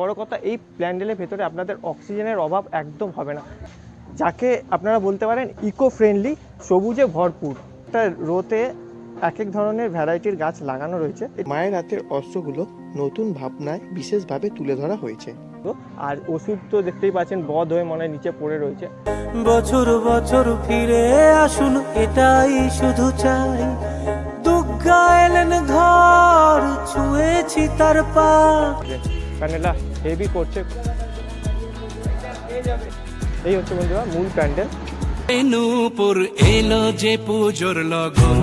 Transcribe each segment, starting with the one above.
বড় কথা এই প্যান্ডেলের ভেতরে আপনাদের অক্সিজেনের অভাব একদম হবে না। যাকে আপনারা বলতে পারেন ইকো ফ্রেন্ডলি সবুজে ভরপুর। একটা রোতে এক এক ধরনের ভ্যারাইটির গাছ লাগানো রয়েছে। মায়ের হাতের অস্ত্রগুলো নতুন ভাবনায় বিশেষভাবে তুলে ধরা হয়েছে। আর ওষুধ তো দেখতেই পাচ্ছেন বধ হয়ে মনে হয় নিচে পড়ে রয়েছে। বছর বছর ফিরে আসুন এটাই শুধু চাই। দুর্গা এলেন ঘর ছুঁয়েছি তার পা। প্যান্ডেলটা হেভি করছে। এই হচ্ছে বন্ধুরা মূল প্যান্ডেল। নূপুর এলো যে পুজোর লগন।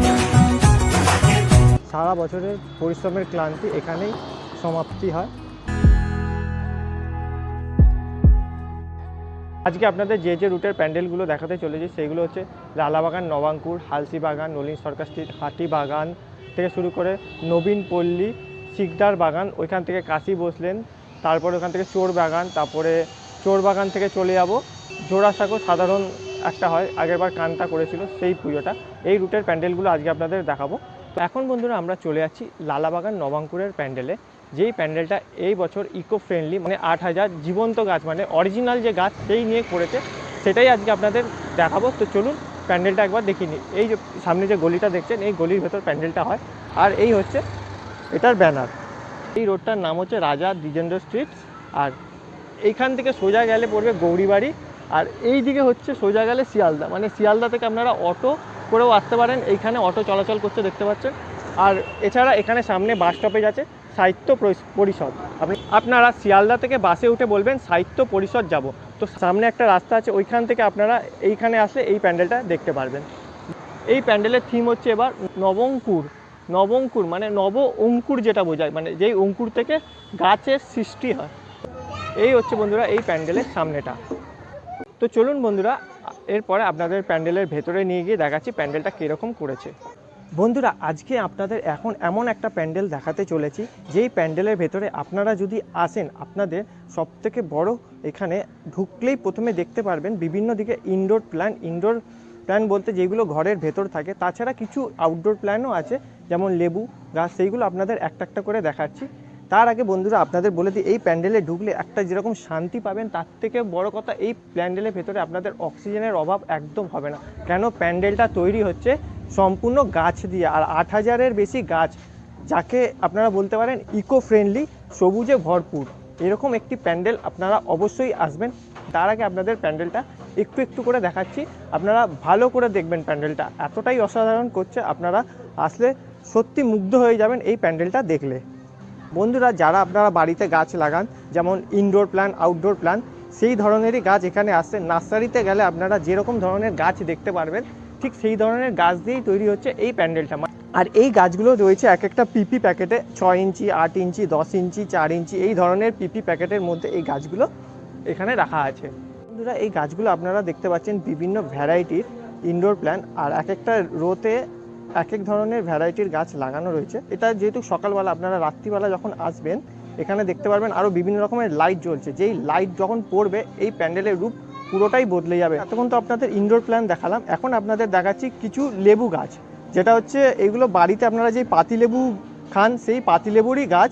সারা বছরের পরিশ্রমের ক্লান্তি এখানেই সমাপ্তি হয়। আজকে আপনাদের যে যে রুটের প্যান্ডেলগুলো দেখাতে চলেছে সেগুলো হচ্ছে লালাবাগান নবাঙ্কুর হালসি বাগান নলিন সরকার স্ট্রিট হাটি বাগান থেকে শুরু করে নবীন পল্লী শিকদার বাগান, ওইখান থেকে কাশি বসলেন, তারপরে ওখান থেকে চোর বাগান, তারপরে চোর বাগান থেকে চলে যাব। জোড়াসাঁকো সাধারণ একটা হয়, আগেরবার কানটা করেছিল সেই পুজোটা। এই রুটের প্যান্ডেলগুলো আজকে আপনাদের দেখাবো। তো এখন বন্ধুরা আমরা চলে যাচ্ছি লালাবাগান নবাঙ্কুরের প্যান্ডেলে, যেই প্যান্ডেলটা এই বছর ইকো ফ্রেন্ডলি মানে আট হাজার জীবন্ত গাছ মানে অরিজিনাল যে গাছ সেই নিয়ে করেছে, সেটাই আজকে আপনাদের দেখাবো। তো চলুন প্যান্ডেলটা একবার দেখিনি এই যে সামনে যে গলিটা দেখছেন, এই গলির ভেতর প্যান্ডেলটা হয়। আর এই হচ্ছে এটার ব্যানার। এই রোডটার নাম হচ্ছে রাজা দ্বিজেন্দ্র স্ট্রিট। আর এইখান থেকে সোজা গেলে পড়বে গৌরীবাড়ি। আর এই দিকে হচ্ছে সোজা গেলে শিয়ালদা। মানে শিয়ালদা থেকে আপনারা অটো করেও আসতে পারেন। এইখানে অটো চলাচল করতে দেখতে পাচ্ছেন। আর এছাড়া এখানে সামনে বাস স্টপেজ আছে, সাহিত্য পরিষদ। আপনি, আপনারা শিয়ালদা থেকে বাসে উঠে বলবেন, সাহিত্য পরিষদ যাব। তো সামনে একটা রাস্তা আছে, ওইখান থেকে আপনারা এইখানে আসলে এই প্যান্ডেলটা দেখতে পারবেন। এই প্যান্ডেলের থিম হচ্ছে এবার নবঙ্কুর। নবঙ্কুর মানে নব অঙ্কুর যেটা বোঝায় মানে যেই অঙ্কুর থেকে গাছের সৃষ্টি হয়। এই হচ্ছে বন্ধুরা এই প্যান্ডেলের সামনেটা। তো চলুন বন্ধুরা, এরপরে আপনাদের প্যান্ডেলের ভেতরে নিয়ে গিয়ে দেখাচ্ছি প্যান্ডেলটা কীরকম করেছে। বন্ধুরা, আজকে আপনাদের এখন এমন একটা প্যান্ডেল দেখাতে চলেছি, যেই প্যান্ডেলের ভেতরে আপনারা যদি আসেন, আপনাদের সবথেকে বড় এখানে ঢুকলেই প্রথমে দেখতে পারবেন বিভিন্ন দিকে ইনডোর প্ল্যান ইনডোর প্ল্যান বলতে যেগুলো ঘরের ভেতর থাকে, তাছাড়া কিছু আউটডোর প্ল্যানও আছে, যেমন লেবু, গাছ, সেইগুলো আপনাদের একটা একটা করে দেখাচ্ছি। তার আগে বন্ধুরা আপনাদের বলে দিই, এই প্যান্ডেলে ঢুকলে একটা যেরকম শান্তি পাবেন, তার থেকে বড় কথা এই প্যান্ডেলের ভেতরে আপনাদের অক্সিজেনের অভাব একদম হবে না। কেন? প্যান্ডেলটা তৈরি হচ্ছে সম্পূর্ণ গাছ দিয়ে, আর আট হাজারের বেশি গাছ, যাকে আপনারা বলতে পারেন ইকো ফ্রেন্ডলি সবুজে ভরপুর। এরকম একটি প্যান্ডেল আপনারা অবশ্যই আসবেন। তার আগে আপনাদের প্যান্ডেলটা একটু একটু করে দেখাচ্ছি। আপনারা ভালো করে দেখবেন প্যান্ডেলটা। এতটাই অসাধারণ করছে, আপনারা আসলে সত্যি মুগ্ধ হয়ে যাবেন এই প্যান্ডেলটা দেখলে। বন্ধুরা, যারা আপনারা বাড়িতে গাছ লাগান, যেমন ইনডোর প্ল্যান আউটডোর প্ল্যান সেই ধরনেরই গাছ এখানে আসছে। নার্সারিতে গেলে আপনারা যেরকম ধরনের গাছ দেখতে পারবেন, ঠিক সেই ধরনের গাছ দিয়েই তৈরি হচ্ছে এই প্যান্ডেলটা। আর এই গাছগুলো রয়েছে এক একটা পিপি প্যাকেটে ছয় ইঞ্চি, আট ইঞ্চি, দশ ইঞ্চি, চার ইঞ্চি, এই ধরনের পিপি প্যাকেটের মধ্যে এই গাছগুলো এখানে রাখা আছে। বন্ধুরা, এই গাছগুলো আপনারা দেখতে পাচ্ছেন বিভিন্ন ভ্যারাইটির ইনডোর প্ল্যান আর এক একটা রোতে এক এক ধরনের ভ্যারাইটির গাছ লাগানো রয়েছে। এটা যেহেতু সকালবেলা, আপনারা রাত্রিবেলা যখন আসবেন, এখানে দেখতে পারবেন আরও বিভিন্ন রকমের লাইট জ্বলছে। যেই লাইট যখন পড়বে, এই প্যান্ডেলের রূপ পুরোটাই বদলে যাবে। এতক্ষণ তো আপনাদের ইনডোর প্ল্যান দেখালাম। এখন আপনাদের দেখাচ্ছি কিছু লেবু গাছ। যেটা হচ্ছে, এগুলো বাড়িতে আপনারা যেই পাতিলেবু খান, সেই পাতিলেবুরই গাছ।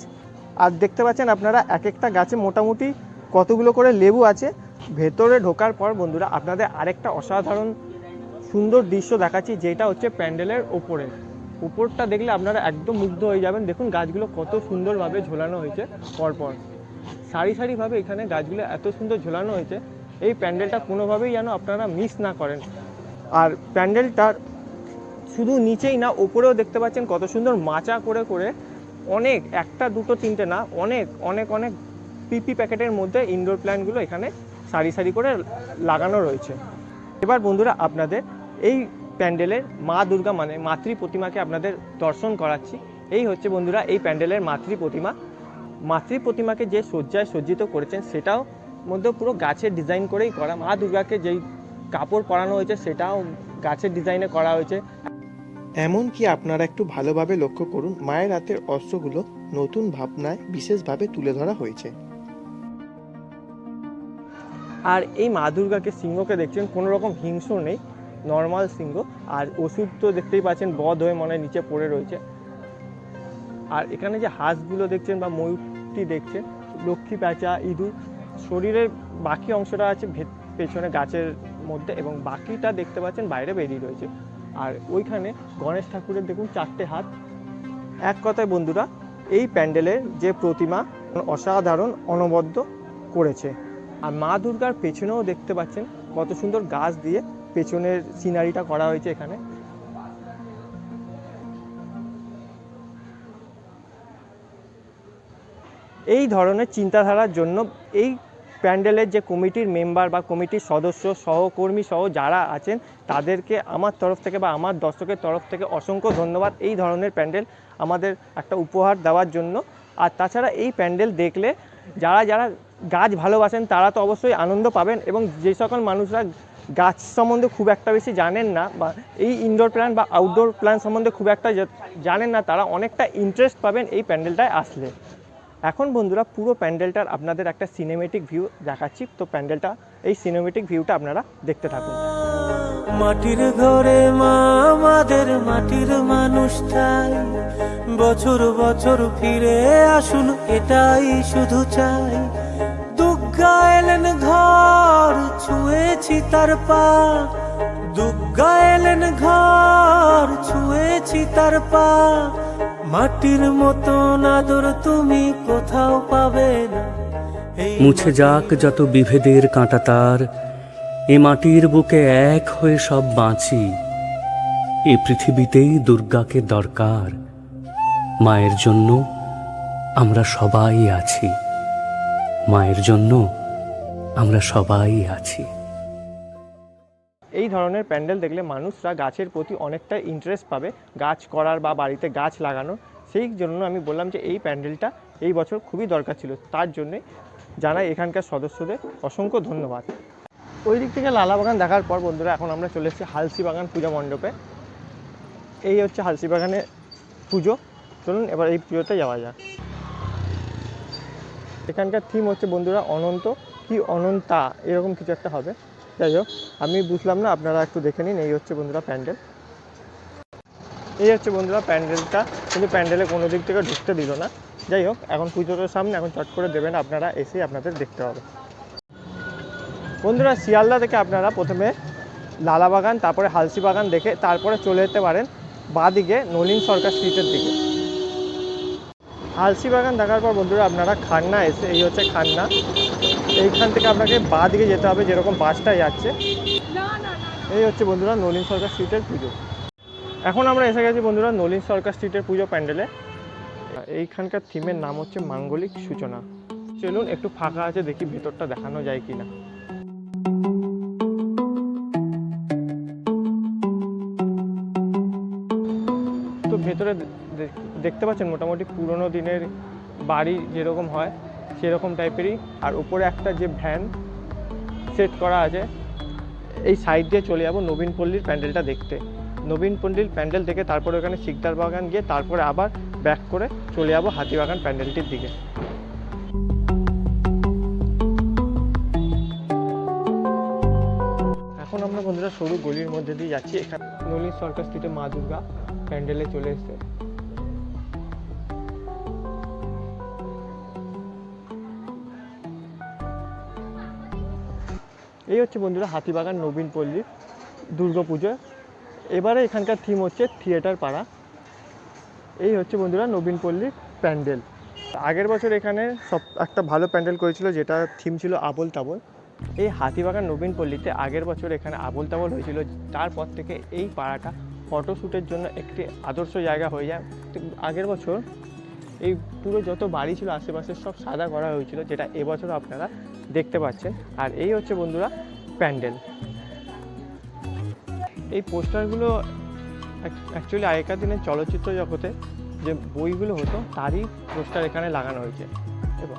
আর দেখতে পাচ্ছেন আপনারা এক একটা গাছে মোটামুটি কতগুলো করে লেবু আছে, ভেতরে ঢোকার পর বন্ধুরা আপনাদের আরেকটা অসাধারণ সুন্দর দৃশ্য দেখাচ্ছি, যেটা হচ্ছে প্যান্ডেলের ওপরে উপরটা দেখলে আপনারা একদম মুগ্ধ হয়ে যাবেন। দেখুন, গাছগুলো কত সুন্দরভাবে ঝোলানো হয়েছে পরপর। সারি সারিভাবে এখানে গাছগুলো এত সুন্দর ঝোলানো হয়েছে, এই প্যান্ডেলটা কোনোভাবেই যেন আপনারা মিস না করেন। আর প্যান্ডেলটার শুধু নিচেই না ওপরেও দেখতে পাচ্ছেন কত সুন্দর মাচা করে করে, অনেক, একটা, দুটো, তিনটে না, অনেক অনেক অনেক পিপি প্যাকেটের মধ্যে ইনডোর প্ল্যান্টগুলো এখানে সারি সারি করে লাগানো রয়েছে। এবার বন্ধুরা আপনাদের এই প্যান্ডেলের মা দুর্গা মানে মাতৃ প্রতিমাকে আপনাদের দর্শন করাচ্ছি। এই হচ্ছে বন্ধুরা এই প্যান্ডেলের মাতৃ প্রতিমা। মাতৃ প্রতিমাকে যে সজ্জায় সজ্জিত করেছেন সেটাও মধ্যে পুরো গাছের ডিজাইন করেই করা। মা দুর্গাকে যেই কাপড় পরানো হয়েছে সেটাও গাছের ডিজাইনে করা হয়েছে। এমনকি আপনারা একটু ভালোভাবে লক্ষ্য করুন, মায়ের হাতের অস্ত্রগুলো নতুন ভাবনায় বিশেষভাবে তুলে ধরা হয়েছে। আর এই মা দুর্গাকে সিংহকে দেখছেন, কোনো রকম হিংস্র নেই নর্মাল সিংহ। আর ওষুধ তো দেখতেই পাচ্ছেন, বধ হয়ে মনে নিচে পড়ে রয়েছে। আর এখানে যে হাঁসগুলো দেখছেন বা ময়ূরটি দেখছেন, লক্ষ্মী প্যাঁচা, ইঁদুর, শরীরের বাকি অংশটা আছে পেছনে গাছের মধ্যে এবং বাকিটা দেখতে পাচ্ছেন বাইরে বেরিয়ে রয়েছে। আর ওইখানে গণেশ ঠাকুরের দেখুন চারটে হাত। এক কথায় বন্ধুরা, এই প্যান্ডেলের যে প্রতিমা, অসাধারণ, অনবদ্য করেছে। আর মা দুর্গার পেছনেও দেখতে পাচ্ছেন কত সুন্দর গাছ দিয়ে পেছনের সিনারিটা করা হয়েছে এখানে। এই ধরনের চিন্তাধারার জন্য এই প্যান্ডেলের যে কমিটির মেম্বার বা কমিটির সদস্য সহকর্মী সহ যারা আছেন, তাদেরকে আমার তরফ থেকে বা আমার দর্শকের তরফ থেকে অসংখ্য ধন্যবাদ এই ধরনের প্যান্ডেল আমাদের একটা উপহার দেওয়ার জন্য। আর তাছাড়া এই প্যান্ডেল দেখলে যারা যারা গাছ ভালোবাসেন, তারা তো অবশ্যই আনন্দ পাবেন এবং যে সকল মানুষরা গাছ সম্বন্ধে খুব একটা বেশি জানেন না বা এই ইনডোর প্ল্যান বা আউটডোর প্ল্যান সম্বন্ধে খুব একটা জানেন না, তারা অনেকটা ইন্টারেস্ট পাবেন এই প্যান্ডেলটায় আসলে। এখন বন্ধুরা, পুরো প্যান্ডেলটার আপনাদের একটা সিনেমেটিক ভিউ দেখাচ্ছি। তো প্যান্ডেলটা, এই সিনেমেটিক ভিউটা আপনারা দেখতে থাকুন। মাটির ঘরে মা, আমাদের মাটির মানুষ মানুষটাই বছর বছর ফিরে আসুন, এটাই শুধু চাই। দুর্গা এলেন ঘর ছুঁয়েছি তার পা। দুর্গা এলেন ঘর ছুঁয়েছি তার পা। মাটির মতন আদর তুমি কোথাও পাবে না। মুছে যাক যত বিভেদের কাঁটা তার এ মাটির বুকে এক হয়ে সব বাঁচি। এ পৃথিবীতেই দুর্গাকে দরকার মায়ের জন্য আমরা সবাই আছি। মায়ের জন্য আমরা সবাই আছি। এই ধরনের প্যান্ডেল দেখলে মানুষরা গাছের প্রতি অনেকটা ইন্টারেস্ট পাবে। গাছ করার বা বাড়িতে গাছ লাগানোর। সেই জন্য আমি বললাম যে এই প্যান্ডেলটা এই বছর খুবই দরকার ছিল। তার জন্যে জানাই এখানকার সদস্যদের অসংখ্য ধন্যবাদ। ওই দিক থেকে লালা বাগান দেখার পর বন্ধুরা, এখন আমরা চলে এসেছি হালসি বাগান পূজা মণ্ডপে। এই হচ্ছে হালসি বাগানের পুজো। চলুন এবার এই পুজোতে যাওয়া যাক। এখানকার থিম হচ্ছে বন্ধুরা অনন্ত। কি অনন্তা? এরকম কিছু একটা হবে। যাই হোক, আমি বুঝলাম না, আপনারা একটু দেখে নিন, এই হচ্ছে বন্ধুরা প্যান্ডেল। এই হচ্ছে বন্ধুরা প্যান্ডেলটা। কিন্তু প্যান্ডেলে কোনো দিক থেকে ঢুকতে দিল না। যাই হোক, এখন পুজোটার সামনে এখন চট করে দেবেন, আপনারা এসে আপনাদের দেখতে হবে। বন্ধুরা, শিয়ালদা থেকে আপনারা প্রথমে লালা বাগান তারপরে হালসি বাগান দেখে তারপরে চলে যেতে পারেন বাঁদিকে নলিন সরকার স্ট্রিটের দিকে। হালসি বাগান দেখার পর বন্ধুরা আপনারা খান্না এসে এই হচ্ছে খান্না। এইখান থেকে আপনাকে বাঁ দিকে যেতে হবে যেরকম বাসটা যাচ্ছে। এই হচ্ছে বন্ধুরা নলিন সরকার স্ট্রিটের পুজো। এখন আমরা এসে গেছি বন্ধুরা নলিন সরকার স্ট্রিটের পুজো প্যান্ডেলে। এইখানকার থিমের নাম হচ্ছে মাঙ্গলিক সূচনা। চলুন একটু ফাঁকা আছে দেখি ভেতরটা দেখানো যায় কিনা। তো ভেতরে দেখতে পাচ্ছেন মোটামুটি পুরনো দিনের বাড়ি যেরকম হয়, সেরকম টাইপেরই। আর উপরে একটা যে ভ্যান সেট করা আছে, এই সাইড দিয়ে চলে যাব নবীন পল্লীর প্যান্ডেলটা দেখতে। নবীন পল্লীর প্যান্ডেল থেকে তারপরে ওখানে শিকদার বাগান গিয়ে তারপরে আবার ব্যাক করে চলে যাব হাতিবাগান প্যান্ডেলটির দিকে। এখন আমরা বন্ধুরা সরু গলির মধ্যে দিয়ে যাচ্ছি। এখানে নলিন সরকার স্ট্রিটে মা দুর্গা। প্যান্ডেলে চলে এসেছে। এই হচ্ছে বন্ধুরা হাতিবাগান নবীন পল্লী, দুর্গা পুজো। এবারে এখানকার থিম হচ্ছে থিয়েটার পাড়া। এই হচ্ছে বন্ধুরা নবীন পল্লীর প্যান্ডেল। আগের বছর এখানে সব একটা ভালো প্যান্ডেল করেছিল, যেটা থিম ছিল আবল তাবল। এই হাতিবাগান নবীন পল্লীতে আগের বছর এখানে আবল তাবল হয়েছিল, তারপর থেকে এই পাড়াটা ফটোশ্যুটের জন্য একটি আদর্শ জায়গা হয়ে যায়। আগের বছর এই পুরো যত বাড়ি ছিল, আশেপাশে সব সাদা করা হয়েছিল, যেটা এবছর আপনারা দেখতে পাচ্ছেন। আর এই হচ্ছে বন্ধুরা প্যান্ডেল। এই পোস্টারগুলো অ্যাকচুয়ালি আগেকার দিনের চলচ্চিত্র জগতে যে বইগুলো হতো, তারই পোস্টার এখানে লাগানো হয়েছে। এবং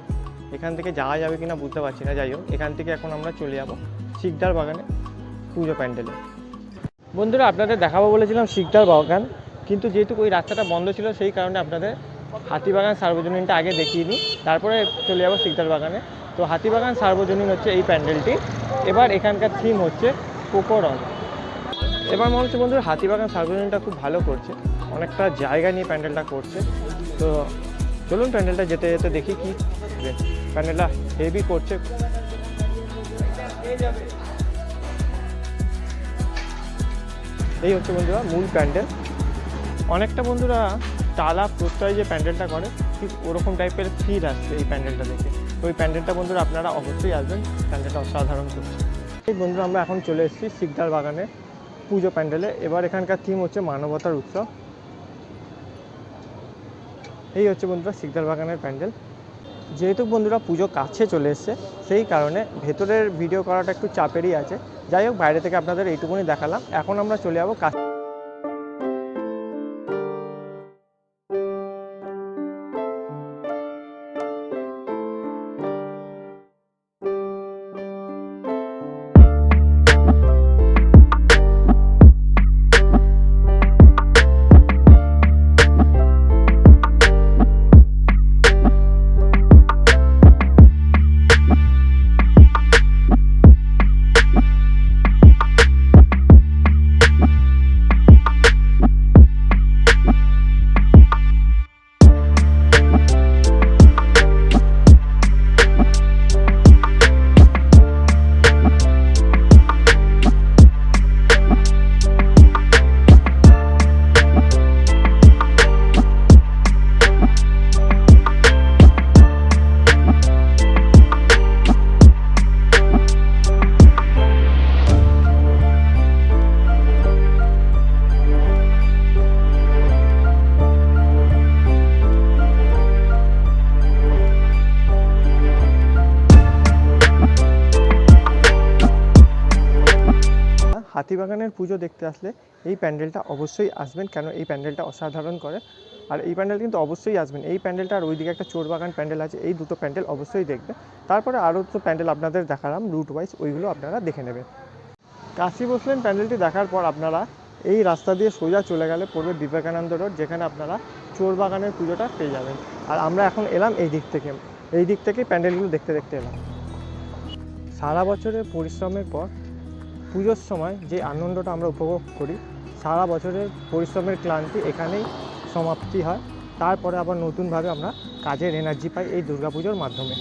এখান থেকে যাওয়া যাবে কিনা বুঝতে পারছি না, যাই হোক, এখান থেকে এখন আমরা চলে যাব শিকদার বাগানে পুজো প্যান্ডেলে। বন্ধুরা, আপনাদের দেখাবো বলেছিলাম শিকদার বাগান, কিন্তু যেহেতু ওই রাস্তাটা বন্ধ ছিল, সেই কারণে আপনাদের হাতিবাগান সার্বজনীনটা আগে দেখিয়ে নিই তারপরে চলে যাব শিকদার বাগানে। তো হাতিবাগান সার্বজনীন হচ্ছে এই প্যান্ডেলটি। এবার এখানকার থিম হচ্ছে কোকো রং এবার মনে হচ্ছে বন্ধুরা, হাতিবাগান সার্বজনীনটা খুব ভালো করছে। অনেকটা জায়গা নিয়ে প্যান্ডেলটা করছে। তো চলুন প্যান্ডেলটা যেতে যেতে দেখি কি প্যান্ডেলটা হেভি করছে। এই হচ্ছে বন্ধুরা মূল প্যান্ডেল। অনেকটা বন্ধুরা টালা প্রত্যয় যে প্যান্ডেলটা করে, ঠিক ওরকম টাইপের ফিল আসছে এই প্যান্ডেলটা দেখে। ওই প্যান্ডেলটা বন্ধুরা আপনারা অবশ্যই আসবেন, প্যান্ডেলটা অসাধারণ করছে। এই বন্ধুরা আমরা এখন চলে এসেছি শিকদার বাগানে পুজো প্যান্ডেলে। এবার এখানকার থিম হচ্ছে মানবতার উৎসব। এই হচ্ছে বন্ধুরা শিকদার বাগানের প্যান্ডেল। যেহেতু বন্ধুরা পুজো কাছে চলে এসছে, সেই কারণে ভেতরের ভিডিও করাটা একটু চাপেরই আছে। যাই হোক, বাইরে থেকে আপনাদের এইটুকুনি দেখালাম। এখন আমরা চলে যাব কাছে। হাতিবাগানের পুজো দেখতে আসলে এই প্যান্ডেলটা অবশ্যই আসবেন, কেন এই প্যান্ডেলটা অসাধারণ করে। আর এই প্যান্ডেল কিন্তু অবশ্যই আসবেন। এই প্যান্ডেলটা আর ওইদিকে একটা চোর বাগান প্যান্ডেল আছে, এই দুটো প্যান্ডেল অবশ্যই দেখবেন। তারপরে আরও তো প্যান্ডেল আপনাদের দেখালাম রুট ওয়াইজ ওইগুলো আপনারা দেখে নেবেন। কাশি বসলেন প্যান্ডেলটি দেখার পর আপনারা এই রাস্তা দিয়ে সোজা চলে গেলে পড়বে বিবেকানন্দ রোড, যেখানে আপনারা চোর বাগানের পুজোটা পেয়ে যাবেন। আর আমরা এখন এলাম এই দিক থেকে। এই দিক থেকে প্যান্ডেলগুলো দেখতে দেখতে এলাম। সারা বছরের পরিশ্রমের পর পুজোর সময় যে আনন্দটা আমরা উপভোগ করি, সারা বছরের পরিশ্রমের ক্লান্তি এখানেই সমাপ্তি হয়। তারপরে আবার নতুনভাবে আমরা কাজের এনার্জি পাই এই দুর্গাপুজোর মাধ্যমে।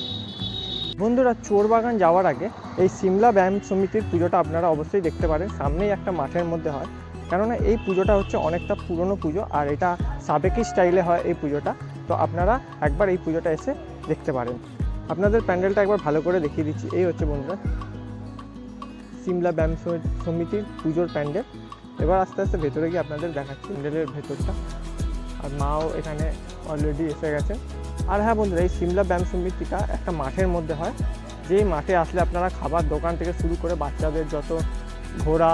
বন্ধুরা, চোরবাগান যাওয়ার আগে এই সিমলা ব্যায়াম সমিতির পুজোটা আপনারা অবশ্যই দেখতে পারেন। সামনেই একটা মাঠের মধ্যে হয়। কেননা এই পুজোটা হচ্ছে অনেকটা পুরনো পুজো আর এটা সাবেকি স্টাইলে হয় এই পুজোটা। তো আপনারা একবার এই পুজোটা এসে দেখতে পারেন। আপনাদের প্যান্ডেলটা একবার ভালো করে দেখিয়ে দিচ্ছি। এই হচ্ছে বন্ধুরা। সিমলা ব্যায়াম সমিতির পুজোর প্যান্ডেল। এবার আস্তে আস্তে ভেতরে গিয়ে আপনাদের দেখাচ্ছি প্যান্ডেলের ভেতরটা। আর মাও এখানে অলরেডি এসে গেছে। আর হ্যাঁ বন্ধুরা, এই সিমলা ব্যায়াম সমিতিটা একটা মাঠের মধ্যে হয়। যেই মাঠে আসলে আপনারা খাবার দোকান থেকে শুরু করে বাচ্চাদের যত ঘোড়া,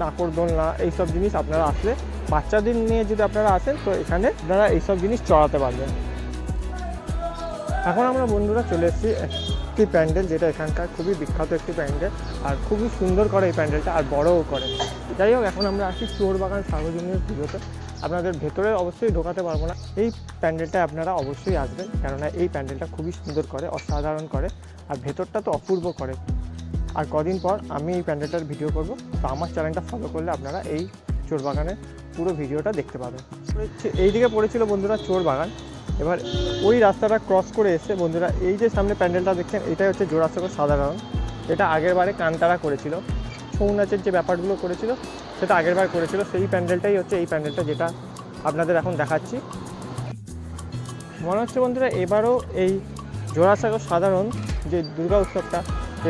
নাকরদোলনা, এইসব জিনিস আপনারা আসলে বাচ্চাদের নিয়ে যদি আপনারা আসেন, তো এখানে আপনারা এইসব জিনিস চড়াতে পারবেন। এখন আমরা বন্ধুরা চলে এসেছি একটি প্যান্ডেল যেটা এখানকার খুবই বিখ্যাত একটি প্যান্ডেল আর খুবই সুন্দর করে এই প্যান্ডেলটা আর বড়ও করে। যাই হোক, এখন আমরা আসি চোর বাগান সার্বজনীন পুজোতে। আপনাদের ভেতরে অবশ্যই ঢোকাতে পারব না। এই প্যান্ডেলটা আপনারা অবশ্যই আসবেন, কেননা এই প্যান্ডেলটা খুবই সুন্দর করে, অসাধারণ করে আর ভেতরটা তো অপূর্ব করে। আর কদিন পর আমি এই প্যান্ডেলটার ভিডিও করব, তো আমার চ্যানেলটা ফলো করলে আপনারা এই চোর বাগানের পুরো ভিডিওটা দেখতে পাবেন। এইদিকে পড়েছিল বন্ধুরা চোর বাগান এবার ওই রাস্তাটা ক্রস করে এসে বন্ধুরা, এই যে সামনে প্যান্ডেলটা দেখছেন, এটাই হচ্ছে জোড়াসাগর সাধারণ। এটা আগের বারে কান্তারা করেছিল। ছৌ নাচের যে ব্যাপারগুলো করেছিল, সেটা আগের বার করেছিল। সেই প্যান্ডেলটাই হচ্ছে এই প্যান্ডেলটা যেটা আপনাদের এখন দেখাচ্ছি। মনে হচ্ছে বন্ধুরা, এবারও এই জোড়াসাগর সাধারণ যে দুর্গা উৎসবটা,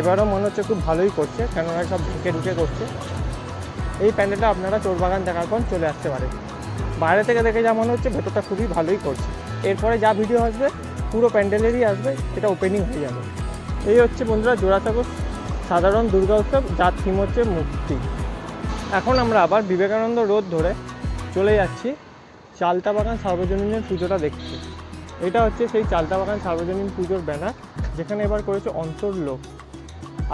এবারও মনে হচ্ছে খুব ভালোই করছে, কেননা সব ঢুকে ঢুকে করছে। এই প্যান্ডেলটা আপনারা চোরবাগান দেখার পর চলে আসতে পারেন। বাইরে থেকে দেখে যা মনে হচ্ছে, ভেতরটা খুবই ভালোই করছে। এরপরে যা ভিডিও আসবে, পুরো প্যান্ডেলেরই আসবে, সেটা ওপেনিং হয়ে যাবে। এই হচ্ছে বন্ধুরা জোড়াসাগর, সাধারণ দুর্গা উৎসব, যার থিম হচ্ছে মুক্তি। এখন আমরা আবার বিবেকানন্দ রোড ধরে চলে যাচ্ছি চালতা বাগান সার্বজনীনের পুজোটা দেখতে। এটা হচ্ছে সেই চালতা বাগান সার্বজনীন পুজোর ব্যানার, যেখানে এবার করেছে অন্তর্লোক।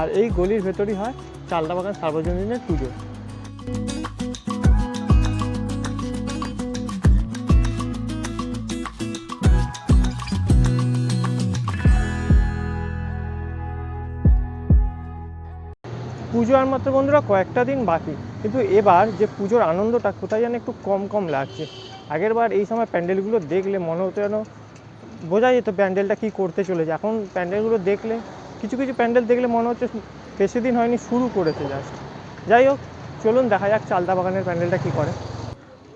আর এই গলির ভেতরই হয় চালতা বাগান সার্বজনীনের পুজো। পুজো আর মাত্র বন্ধুরা কয়েকটা দিন বাকি। কিন্তু এবার যে পুজোর আনন্দটা, কোথায় যেন একটু কম কম লাগছে। আগের বার এই সময় প্যান্ডেলগুলো দেখলে মনে হতো যেন বোঝা যেত প্যান্ডেলটা কী করতে চলেছে। এখন প্যান্ডেলগুলো দেখলে, কিছু কিছু প্যান্ডেল দেখলে মনে হচ্ছে বেশি দিন হয়নি, শুরু করেছে জাস্ট যাই হোক, চলুন দেখা যাক চালতা বাগানের প্যান্ডেলটা কী করে।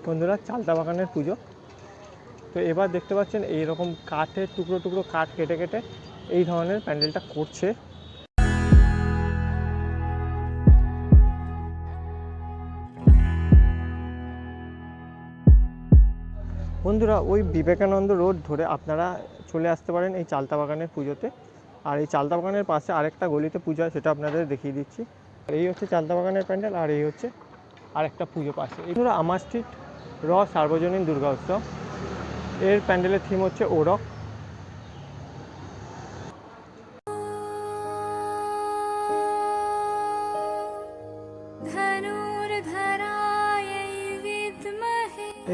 বন্ধুরা চালতা বাগানের পুজো। তো এবার দেখতে পাচ্ছেন এই রকম কাঠের টুকরো টুকরো কাঠ কেটে কেটে এই ধরনের প্যান্ডেলটা করছে। বন্ধুরা, ওই বিবেকানন্দ রোড ধরে আপনারা চলে আসতে পারেন এই চালতা বাগানের পুজোতে। আর এই চালতা বাগানের পাশে আরেকটা গলিতে পুজো হয়, সেটা আপনাদের দেখিয়ে দিচ্ছি। আর এই হচ্ছে চালতা বাগানের প্যান্ডেল আর এই হচ্ছে আরেকটা পুজো পাশে। এই ধরো আমার স্ট্রিট র সার্বজনীন দুর্গা উৎসব। এর প্যান্ডেলের থিম হচ্ছে ওরক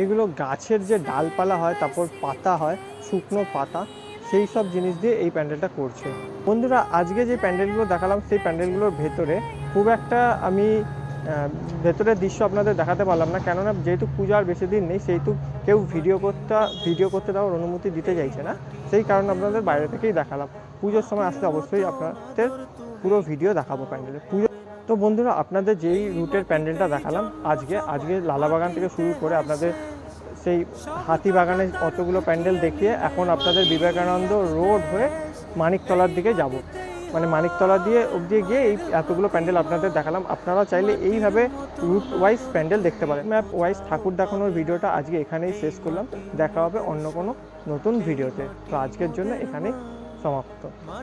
এগুলো গাছের যে ডালপালা হয়, তারপর পাতা হয়, শুকনো পাতা, সেই সব জিনিস দিয়ে এই প্যান্ডেলটা করছে। বন্ধুরা, আজকে যে প্যান্ডেলগুলো দেখালাম, সেই প্যান্ডেলগুলোর ভেতরে খুব একটা আমি ভেতরের দৃশ্য আপনাদের দেখাতে পারলাম না। কেননা, যেহেতু পুজো আর বেশি দিন নেই, সেহেতু কেউ ভিডিও করতে ভিডিও করতে দেওয়ার অনুমতি দিতে চাইছে না। সেই কারণে আপনাদের বাইরে থেকেই দেখালাম। পুজোর সময় আসলে অবশ্যই আপনাদের পুরো ভিডিও দেখাবো প্যান্ডেলে। পুজো তো বন্ধুরা, আপনাদের যেই রুটের প্যান্ডেলটা দেখালাম, আজকে আজকে লালাবাগান থেকে শুরু করে আপনাদের সেই হাতিবাগানে অতগুলো প্যান্ডেল দেখিয়ে এখন আপনাদের বিবেকানন্দ রোড হয়ে মানিকতলার দিকে যাব। মানে মানিকতলা দিয়ে অবধি গিয়ে এই এতগুলো প্যান্ডেল আপনাদের দেখালাম। আপনারা চাইলে এইভাবে রুট ওয়াইজ প্যান্ডেল দেখতে পারেন। ম্যাপ ওয়াইজ ঠাকুর দেখানোর ভিডিওটা আজকে এখানেই শেষ করলাম। দেখা হবে অন্য কোনো নতুন ভিডিওতে। তো আজকের জন্য এখানেই সমাপ্ত।